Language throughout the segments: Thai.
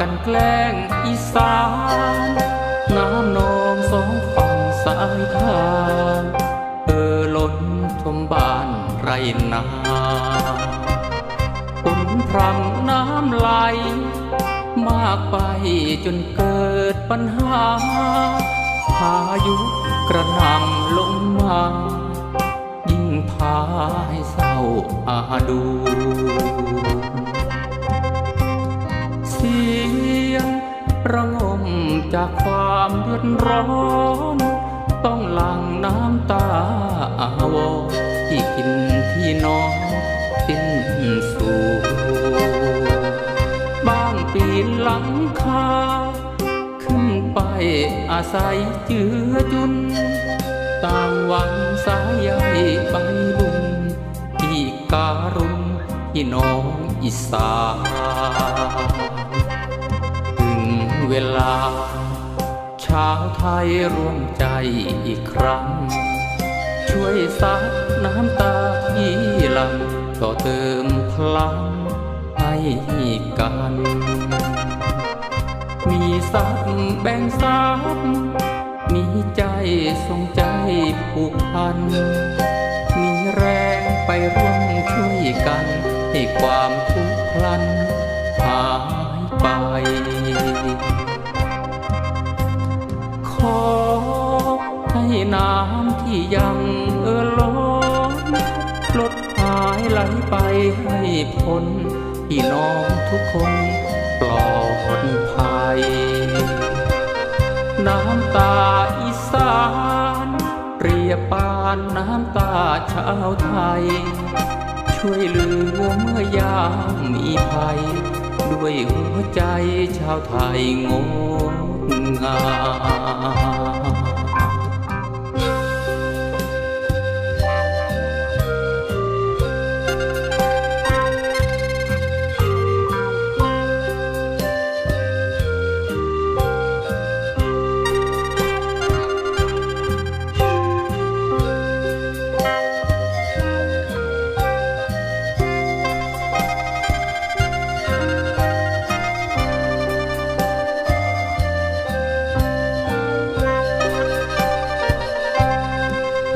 กันแกล้งอีสาน น้ำนองสองฝั่งสายทางเออล้นทมบ้านไรนาฝนพรำน้ำไหล มากไปจนเกิดปัญหาพายุกระหน่ำลงมายิ่งพาให้เศร้าอาดู สียง ระงมจากความเดือดร้อน ต้องหลั่งน้ำตาอาวที่กินที่นอนสิ้นสูบ้างปีนหลังคา ขึ้นไปอาศัยเจือจุน ต่างหวังสายใยใบบุญที่การุณที่น้องอีสาน เวลา ชาวไทยร่วมใจอีกครั้ง ช่วยซับน้ำตาที่หลังต่อเติมพลังให้กัน มีสักแบ่งสักมีใจทรงใจผูกพัน มีแรงไปร่วมช่วยกัน ให้ความทุกข์พลันหายไป น้ำที่ยังเอ่อล้นลดหายไหลไปให้พ้นพี่น้องทุกคนปลอดภัย น้ำตาอีสานเปรียบปานน้ำตาชาวไทย ช่วยเหลือเมื่อยามมีภัย ด้วยหัวใจชาวไทยงดงาม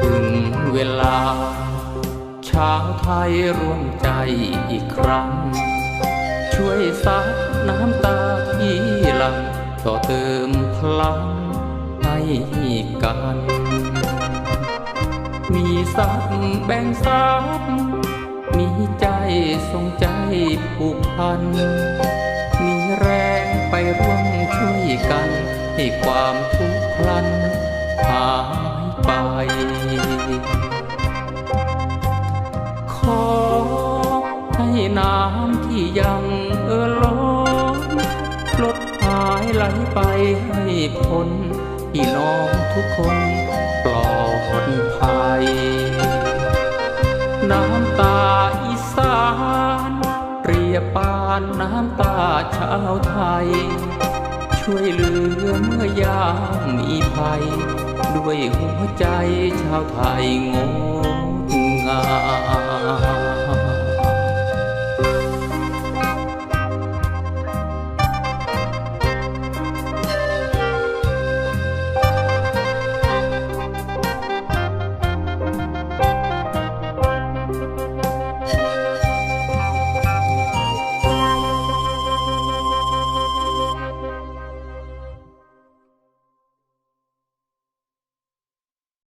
ถึงเวลา ชาวไทยร่วมใจอีกครั้ง ช่วยซับน้ำตาที่หลังต่อเติมพลังให้กัน มีสักแบ่งสักมีใจทรงใจผูกพัน มีแรงไปร่วมช่วยกัน ให้ความทุกข์พลันหา ไป ขอให้น้ำที่ยังเอ่อล้นลดหายไหลไปให้พ้นพี่น้องทุกคนปลอดภัย น้ำตาอีสานเปรียบปานน้ำตาชาวไทย ช่วยเหลือเมื่อยามมีภัย ด้วยหัวใจชาวไทยงดงาม